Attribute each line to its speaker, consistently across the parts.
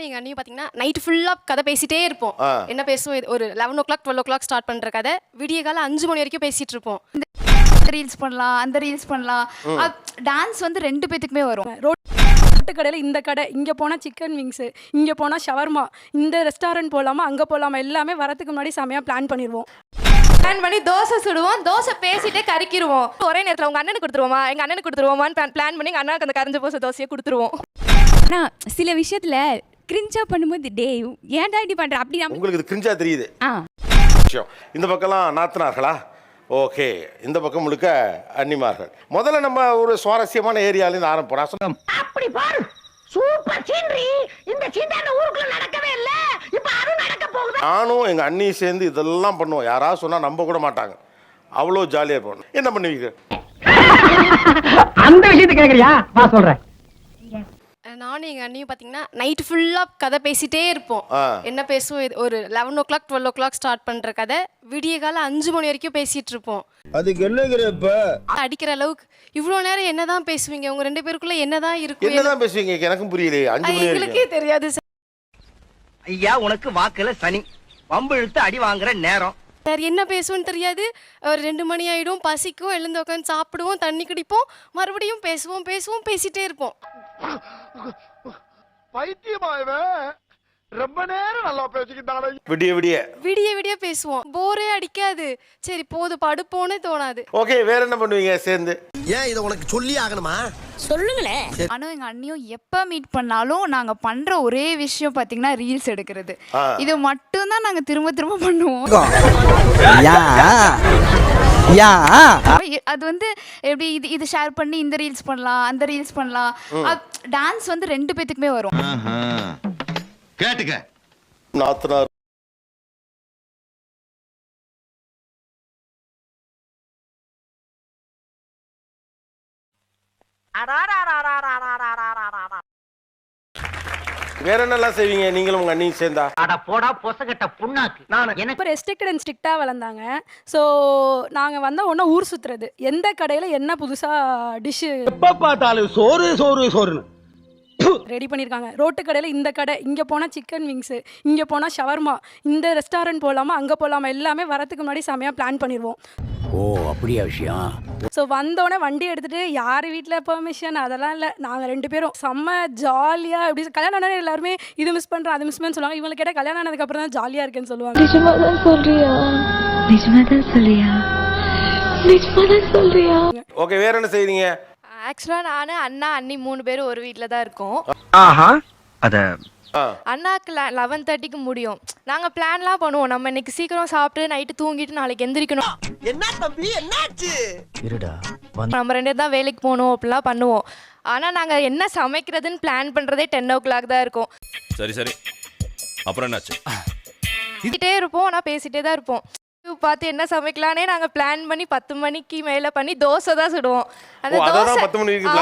Speaker 1: நீங்க அன்னையும் பாத்தீங்கன்னா நைட் ஃபுல்லா கதை பேசிட்டே இருப்போம். என்ன பேசுவோம்? ஒரு eleven o'clock twelve o'clock start பண்ற கதை. விடிய காலம் அஞ்சு மணி வரைக்கும் பேசிட்டு இருப்போம்.
Speaker 2: ரீல்ஸ் பண்ணலாம் அந்த ரீல்ஸ் பண்ணலாம். டான்ஸ் வந்து ரெண்டு பேத்துக்குமே வரும்.
Speaker 3: ரோட்டு கடையில் இந்த கடை இங்கே போனால் சிக்கன் விங்ஸு இங்கே போனால் ஷவர்மா இந்த ரெஸ்டாரண்ட் போகலாமா அங்கே போகலாமா எல்லாமே வரதுக்கு முன்னாடி செமையாக பிளான் பண்ணிடுவோம்
Speaker 1: பிளான் பண்ணி தோசை சுடுவோம் தோசை பேசிட்டே கறிக்கிருவோம். ஒரே நேரத்தில் உங்க அண்ணனுக்கு கொடுத்துருவோமா எங்க அண்ணனுக்கு கொடுத்துருவோமான்னு பிளான் பண்ணி எங்க அண்ணனுக்கு அந்த கரைஞ்ச போச தோசையை கொடுத்துருவோம்.
Speaker 4: ஆனால் சில விஷயத்துல கிரிஞ்சா பண்ணும்போது டே ஏன்டா இப்படி பண்ற? அப்படி
Speaker 5: உங்களுக்கு இது கிரிஞ்சா தெரியுது.
Speaker 4: ஆ.
Speaker 5: விஷயம். இந்த பக்கம்லாம் நாத்தனார்களா? ஓகே. இந்த பக்கம் முழுக்க அன்னிமார்கள். முதல்ல நம்ம ஒரு சுவாரஸ்யமான ஏரியாலேருந்து ஆரம்பிப்போம். நான் சொன்ன
Speaker 6: அப்படி பாரு. சூப்பர் சீனரி இந்த சீன் அந்த ஊருக்குள்ள நடக்கவே இல்ல. இப்ப அது நடக்க போகுது?
Speaker 5: நானும் எங்கள் அண்ணியும் சேர்ந்து இதெல்லாம் பண்ணுவோம். யாராவது சொன்னால் நம்ப கூட மாட்டாங்க. அவ்வளோ ஜாலியாக இருப்போம். என்ன பண்ணுவீங்க?
Speaker 6: அந்த விஷயத்தை கேக்குறியா? வா சொல்றேன்.
Speaker 1: நானும் எங்க அண்ணியும் பாத்தீங்கன்னா நைட் ஃபுல்லா கதை பேசிட்டே இருப்போம். என்ன பேசுவோம்? இது ஒரு eleven o'clock twelve o'clock start பண்ற கதை. விடிய காலம் அஞ்சு மணி வரைக்கும் பேசிட்டு இருப்போம்.
Speaker 7: அதுக்கு என்னங்கிற இப்ப?
Speaker 1: அடிக்கிற அளவுக்கு இவ்வளோ நேரம் என்னதான் பேசுவீங்க? உங்க ரெண்டு பேருக்குள்ள என்னதான் இருக்கும்?
Speaker 5: என்னதான் பேசுவீங்க? எனக்கும் புரியலையே. அஞ்சு
Speaker 1: அது
Speaker 5: மணி
Speaker 1: எங்களுக்கே
Speaker 5: வரைக்கும்
Speaker 1: தெரியாது சார்.
Speaker 8: ஐயா உனக்கு வாக்குல சனி. வம்பு இழுத்து அடி வாங்குற நேரம்.
Speaker 1: சார் என்ன பேசுவோன்னு தெரியாது. ஒரு ரெண்டு மணி ஆயிடும். பசிக்கும். எழுந்து உட்காந்து சாப்பிடுவோம். தண்ணி குடிப்போம். மறுபடியும் பேசுவோம் பேசுவோம் பேசிட்டே இருப்போம்.
Speaker 5: விடிய விடிய.
Speaker 1: விடிய விடிய பேசுவோம். போரே அடிக்காது. சரி போது படுப்போனே தோணாது.
Speaker 5: ஓகே வேற என்ன பண்ணுவீங்க? சேர்ந்து.
Speaker 7: ஏன் இதை உனக்கு சொல்லி ஆகணுமா?
Speaker 6: சொல்லுங்களேன்
Speaker 2: நானும் எங்க அண்ணியும் எப்ப மீட் பண்ணாலும் நாங்க பண்ற ஒரே விஷயம் பாத்தீங்கன்னா ரீல்ஸ் எடுக்கிறது. இது மட்டும் தான் நாங்க திரும்ப திரும்ப பண்ணுவோம். அது வந்து எப்படி இது இது ஷேர் பண்ணி இந்த ரீல்ஸ் பண்ணலாம் அந்த ரீல்ஸ் பண்ணலாம். டான்ஸ் வந்து ரெண்டு பேத்துக்குமே வரும்.
Speaker 7: கேட்டுக்க.
Speaker 5: நாத்தனார். வேற என்னெல்லாம் செய்வீங்க? நீங்களும் உங்க அண்ணியும் சேர்ந்தா.
Speaker 6: அட போடா பொசகட்ட புண்ணாக்கு. நான். எனக்கு
Speaker 3: இப்போ ரெஸ்ட்ரிக்டட் அண்ட் ஸ்ட்ரிக்டாக வளர்ந்தாங்க. ஸோ நாங்கள் வந்தால் ஒன்றா ஊர் சுற்றுறது எந்த கடையில் என்ன புதுசாக டிஷ்ஷு
Speaker 7: எப்ப பார்த்தாலும் சோறு சோறு சோறுன்னு.
Speaker 3: ரெடி பண்ணியிருக்காங்க ரோட்டு கடையில் இந்த கடை இங்கே போனால் சிக்கன் விங்ஸு இங்கே போனால் ஷவர்மா இந்த ரெஸ்டாரண்ட் போகலாமா அங்கே போகலாமா எல்லாமே வரதுக்கு முன்னாடி செமையாக பிளான் பண்ணிடுவோம்
Speaker 8: ஓ அப்படியா விஷயம்?
Speaker 3: ஸோ வந்தோடனே வண்டி எடுத்துகிட்டு யார் வீட்டில் பெர்மிஷன் அதெல்லாம் இல்லை. நாங்கள் ரெண்டு பேரும். செம்ம ஜாலியாக இப்படி கல்யாணம் ஆனா எல்லாருமே இது மிஸ் பண்ணுறோம் அது மிஸ் பண்ணு சொல்லுவாங்க. இவங்களுக்கு கேட்டால் கல்யாணம் ஆனதுக்கப்புறம் தான் ஜாலியாக இருக்குன்னு சொல்லுவாங்க.
Speaker 9: நிஜமாதான் சொல்றியா? நிஜமாதான் சொல்றியா? நிஜமாதான் சொல்றியா?
Speaker 5: ஓகே வேற என்ன செய்றீங்க
Speaker 1: ஆக்சுவலாக நான் அண்ணா அண்ணி மூணு பேரும் ஒரு வீட்டில் தான் இருக்கோம்.
Speaker 8: ஆஹா. அத
Speaker 1: அண்ணாக்கு லெவன் தேர்ட்டிக்கு முடியும். நாங்கள் பிளான்லாம் பண்ணுவோம். நம்ம இன்னைக்கு சீக்கிரம் சாப்பிட்டு நைட்டு தூங்கிட்டு நாளைக்கு எந்திரிக்கணும்.
Speaker 7: என்ன தம்பி? என்னாச்சு?
Speaker 8: இருடா
Speaker 1: நம்ம ரெண்டு பேரும் தான் வேலைக்கு போகணும் அப்படிலாம் பண்ணுவோம். ஆனால் நாங்கள் என்ன சமைக்கிறதுன்னு பிளான் பண்ணுறதே டென் ஓ கிளாக் தான் இருக்கும்.
Speaker 10: சரி சரி. அப்புறம் என்னாச்சு?
Speaker 1: இருப்போம் ஆனால் பேசிட்டே தான் இருப்போம். பார்த்து என்ன சமைக்கலானே நாங்கள் பிளான் பண்ணி பத்து மணிக்கு மேலே பண்ணி தோசை தான் சுடுவோம்.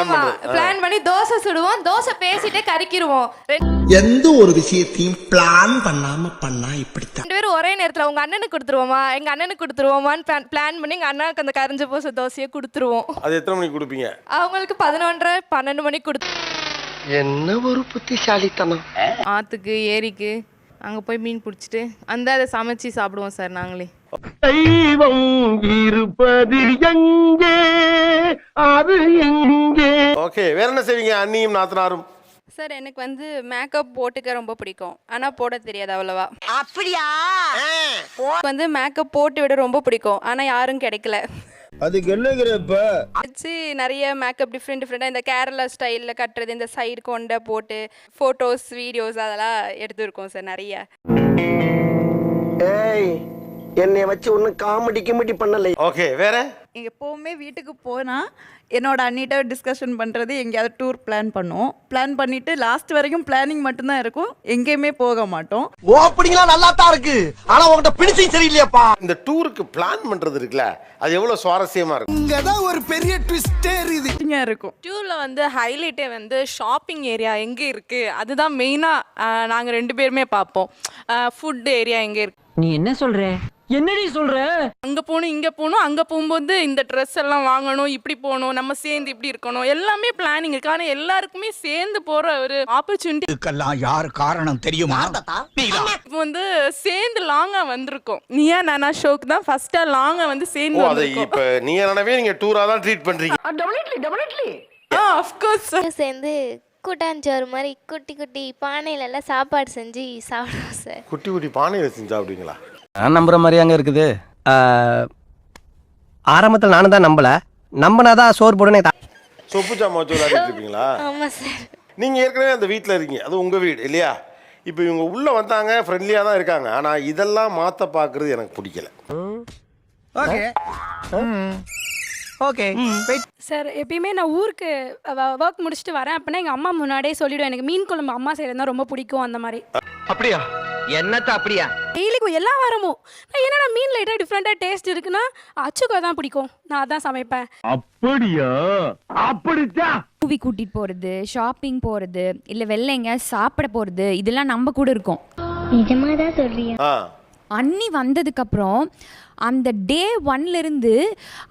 Speaker 5: பண்றது. ஆ.
Speaker 1: பிளான் பண்ணி தோசை சுடுவோம். தோசை பேசிட்டே கறிக்கிருவோம். ரெண்டு
Speaker 7: எந்த ஒரு விஷயத்தையும் பிளான் பண்ணாம பண்ணா இப்படித்தான்.
Speaker 1: ரெண்டு பேரும் ஒரே நேரத்தில் உங்கள் அண்ணனுக்கு கொடுத்துருவோமா? எங்கள் அண்ணனுக்கு கொடுத்துருவோமான்னு பிளான் பிளான் பண்ணி எங்கள் அண்ணாக்கு அந்த கரைஞ்ச போச தோசையை கொடுத்துருவோம்.
Speaker 5: அது எத்தனை மணிக்கு கொடுப்பீங்க?
Speaker 1: அவங்களுக்கு பதினொன்றரை பன்னெண்டு மணிக்கு கொடுத்து
Speaker 7: என்ன ஒரு புத்திசாலித்தனம்.
Speaker 11: ஆற்றுக்கு ஏரிக்கு அங்கே போய் மீன் பிடிச்சிட்டு அந்த அதை சமைச்சு சாப்பிடுவோம் சார் நாங்களே.
Speaker 6: தெய்வம் இருப்பது எங்கே? அது எங்கே?
Speaker 5: ஓகே வேற என்ன செய்வீங்க? அண்ணியும் நாத்தனாரும்?
Speaker 11: சார் எனக்கு வந்து மேக்கப் போட்டுக்க ரொம்ப பிடிக்கும். ஆனால் போட தெரியாது அவ்வளவா.
Speaker 6: அப்படியா?
Speaker 11: வந்து மேக்கப் போட்டு விட ரொம்ப பிடிக்கும். ஆனால் யாரும் கிடைக்கல.
Speaker 7: அதுக்கு என்னங்கிற இப்ப?
Speaker 11: வச்சு நிறைய மேக்கப் டிஃப்ரெண்ட் டிஃப்ரெண்ட்டாக இந்த கேரளா ஸ்டைலில் கட்டுறது இந்த சைடு கொண்ட போட்டு ஃபோட்டோஸ் வீடியோஸ் அதெல்லாம் எடுத்துருக்கோம் சார் நிறைய.
Speaker 7: ஏய் என்னைய வச்சு ஒன்னும் காமெடி கிமெடி பண்ணல.
Speaker 5: ஓகே வேற?
Speaker 11: எப்போவுமே வீட்டுக்கு போனால் என்னோட அண்ணிட்ட டிஸ்கஷன் பண்ணுறது எங்கேயாவது டூர் பிளான் பண்ணுவோம். பிளான் பண்ணிவிட்டு லாஸ்ட் வரைக்கும் பிளானிங் மட்டும்தான் இருக்கும். எங்கேயுமே போக மாட்டோம்.
Speaker 7: ஓப்பனிங்லாம் நல்லா தான் இருக்கு. ஆனா உங்ககிட்ட பிடிச்சும் சரியில்லையாப்பா.
Speaker 5: இந்த டூருக்கு பிளான் பண்றது இருக்குல்ல அது எவ்வளவு சுவாரஸ்யமா இருக்கும்?
Speaker 7: இங்கதான் ஒரு பெரிய ட்விஸ்டே இருக்குது
Speaker 11: இருக்கும். டூரில் வந்து ஹைலைட்டே வந்து ஷாப்பிங் ஏரியா எங்கே இருக்குது அதுதான் மெயினாக நாங்கள் ரெண்டு பேருமே பார்ப்போம். ஃபுட் ஏரியா எங்கே இருக்கு?
Speaker 6: நீ என்ன சொல்ற?
Speaker 8: என்னடி சொல்ற?
Speaker 1: அங்க போகணும் இங்க போகணும் அங்க போகும்போது இந்த ட்ரெஸ் எல்லாம் வாங்கணும் இப்படி போகணும் நம்ம சேர்ந்து இப்படி இருக்கணும் எல்லாமே பிளானிங் இருக்கு. ஆனா எல்லாருக்குமே சேர்ந்து போற ஒரு ஆப்பர்ச்சுனிட்டி
Speaker 7: இதுக்கெல்லாம் யார் காரணம் தெரியுமா?
Speaker 1: இப்போ வந்து சேர்ந்து லாங்கா வந்திருக்கோம். நீயா நானா ஷோக்கு தான் ஃபர்ஸ்டா லாங்கா வந்து சேர்ந்து
Speaker 5: அதை
Speaker 1: வந்திருக்கோம்.
Speaker 5: இப்ப நீங்க நினைவே நீங்க டூரா தான் ட்ரீட் பண்றீங்க.
Speaker 6: டெபினெட்லி டெபினெட்லி
Speaker 1: ஆ அஃப்கோர்ஸ்
Speaker 9: சேர்ந்து கூட்டாஞ்சோறு மாதிரி குட்டி குட்டி பானையில எல்லாம் சாப்பாடு செஞ்சு சாப்பிடுவோம் சார்
Speaker 5: குட்டி குட்டி பானையில செஞ்சு சாப்பிடுவீங்களா
Speaker 8: நான் நம்புற மாதிரி அங்க இருக்குது.
Speaker 7: ஆரம்பத்தில் நானும் தான் நம்பல. நம்பினாதான் சோறு போடுனே
Speaker 5: சொப்பு சாமா வச்சு விளையாடிட்டு இருப்பீங்களா?
Speaker 9: ஆமா சார்.
Speaker 5: நீங்க ஏற்கனவே அந்த வீட்டில் இருக்கீங்க. அது உங்க வீடு இல்லையா? இப்போ இவங்க உள்ள வந்தாங்க ஃப்ரெண்ட்லியாக தான் இருக்காங்க. ஆனா இதெல்லாம் மாத்த பார்க்கறது எனக்கு பிடிக்கல.
Speaker 8: ஓகே. ஓகே.
Speaker 3: சார் எப்பயுமே நான் ஊருக்கு ஒர்க் முடிச்சுட்டு வரேன். அப்படின்னா எங்கள் அம்மா முன்னாடியே சொல்லிவிடுவேன் எனக்கு மீன் குழம்பு அம்மா செய்கிறது தான் ரொம்ப பிடிக்கும் அந்த மாதிரி.
Speaker 8: அப்படியா? என்னத்த அப்படியா?
Speaker 3: டெய்லிக்கும் எல்லா வாரமும். நான் என்னடா மீன் லைட்டாக டிஃப்ரெண்ட்டாக டேஸ்ட் இருக்குன்னா அச்சுக்கோ தான் பிடிக்கும். நான் அதான் சமைப்பேன்.
Speaker 8: அப்படியா? அப்படித்தான்
Speaker 4: மூவி கூட்டிட்டு போறது ஷாப்பிங் போறது இல்ல வெளில எங்கேயாவது சாப்பிட போறது இதெல்லாம் நம்ம கூட இருக்கும்.
Speaker 9: நிஜமா தான் சொல்றியா
Speaker 4: அண்ணி வந்ததுக்கப்புறம் அந்த டே இருந்து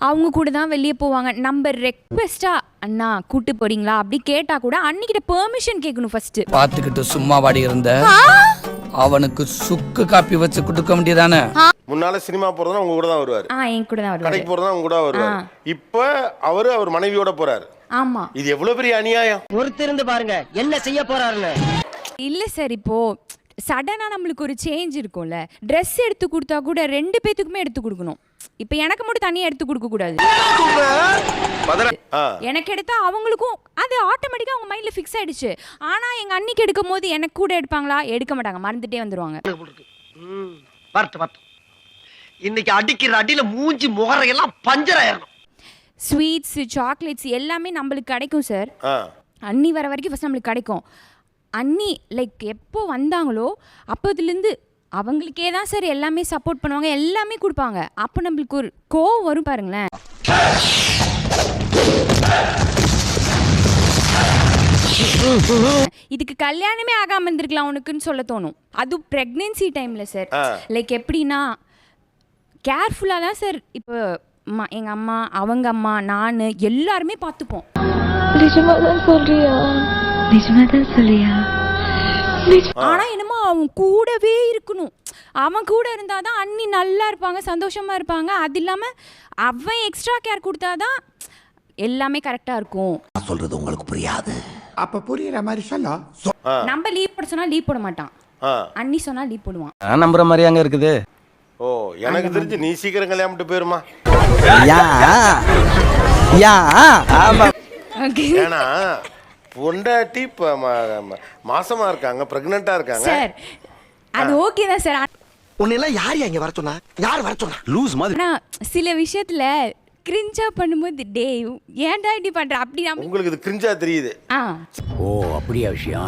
Speaker 4: அவங்க கூட தான் வெளியே போவாங்க. நம்ம ரெக்வெஸ்டா அண்ணா கூட்டு போறீங்களா? அப்படி கேட்டா கூட அன்னிக்கிட்ட பெர்மிஷன் கேட்கணும் ஃபர்ஸ்ட்
Speaker 7: பார்த்துக்கிட்டு சும்மா வாடி இருந்த அவனுக்கு சுக்கு காப்பி வச்சு கொடுக்க வேண்டியதானே?
Speaker 5: முன்னால சினிமா போறதுனா உங்க கூட தான் வருவாரு.
Speaker 4: ஆ என் கூட தான் வருவாரு.
Speaker 5: கடைக்கு போறதுனா உங்க கூட தான் வருவாரு. இப்போ அவரு அவர் மனைவியோட போறாரு.
Speaker 4: ஆமா.
Speaker 5: இது எவ்வளவு பெரிய அநியாயம்?
Speaker 8: பொறுத்திருந்து பாருங்க என்ன செய்ய போறாருன்னு.
Speaker 4: இல்ல சார் இப்போ சடனா நம்மளுக்கு ஒரு சேஞ்ச் இருக்கும்ல. ட்ரெஸ் எடுத்து கொடுத்தா கூட ரெண்டு பேத்துக்குமே எடுத்து கொடுக்கணும். இப்போ எனக்கு மட்டும் தனியா எடுத்து கொடுக்க கூடாது.
Speaker 5: ஆ.
Speaker 4: எனக்கு எடுத்தா அவங்களுக்கும் அது ஆட்டோமேட்டிக்கா அவங்க மைண்ட்ல ஃபிக்ஸ் ஆயிடுச்சு. ஆனா எங்க அன்னிக்கு எடுக்கும் போது எனக்கு கூட எடுப்பாங்களா? எடுக்க மாட்டாங்க. மறந்துட்டே
Speaker 8: வரட்டு இன்னைக்கு அடிக்கிற அடியில மூஞ்சி முகரையெல்லாம் பஞ்சர்
Speaker 4: ஸ்வீட்ஸ் சாக்லேட்ஸ் எல்லாமே நம்மளுக்கு கிடைக்கும் சார் அண்ணி வர வரைக்கும் ஃபஸ்ட் நம்மளுக்கு கிடைக்கும். அண்ணி லைக் எப்போ வந்தாங்களோ அப்போதுலேருந்து அவங்களுக்கே தான் சார் எல்லாமே சப்போர்ட் பண்ணுவாங்க எல்லாமே கொடுப்பாங்க. அப்போ நம்மளுக்கு ஒரு கோவம் வரும் பாருங்களேன். இதுக்கு கல்யாணமே ஆகாம இருந்திருக்கலாம் உனக்குன்னு சொல்ல தோணும். அது பிரெக்னென்சி டைம்ல சார். லைக் எப்படின்னா கேர்ஃபுல்லாக தான் சார் இப்போ அம்மா- எங்க அம்மா அவங்க அம்மா நான் எல்லாருமே பார்த்துப்போம்.
Speaker 9: நிஜமா தான் சொல்றியா? நிஜமா தான் சொல்றியா
Speaker 4: ஆனா என்னமோ அவன் கூடவே இருக்கணும். அவன் கூட இருந்தாதான் அண்ணி நல்லா இருப்பாங்க சந்தோஷமா இருப்பாங்க. அது இல்லாம அவன் எக்ஸ்ட்ரா கேர் கொடுத்தாதான் எல்லாமே கரெக்டா இருக்கும்.
Speaker 7: சொல்றது உங்களுக்கு புரியாது. அப்ப புரியுற மாதிரி சொல்ல.
Speaker 4: நம்ம லீவ் போட சொன்னா லீவ் போட மாட்டான். அண்ணி சொன்னா லீவ் போடுவான்.
Speaker 8: நான் நம்புற மாதிரி அங்க இருக்குது.
Speaker 5: ஓ எனக்கு தெரிஞ்சு நீ சீக்கிரம் கல்யாணம் பண்ணிட்டு போயிருமா?
Speaker 7: யா. யா. ஆமா.
Speaker 5: ஏன்னா பொண்டாட்டி இப்போ மாசமா இருக்காங்க பிரெக்னெண்டா இருக்காங்க.
Speaker 4: சார் அது ஓகே தான் சார்
Speaker 7: உன்னெல்லாம் யார் இங்க வர சொன்னா? யார் வர சொன்னா?
Speaker 10: லூஸ் மாதிரி.
Speaker 4: ஆனா சில விஷயத்துல கிரிஞ்சா பண்ணும்போது டே ஏன்டா இப்படி பண்ற? அப்படி நம்ம
Speaker 5: உங்களுக்கு இது கிரிஞ்சா தெரியுது.
Speaker 4: ஆ.
Speaker 7: ஓ அப்படியா விஷயம்?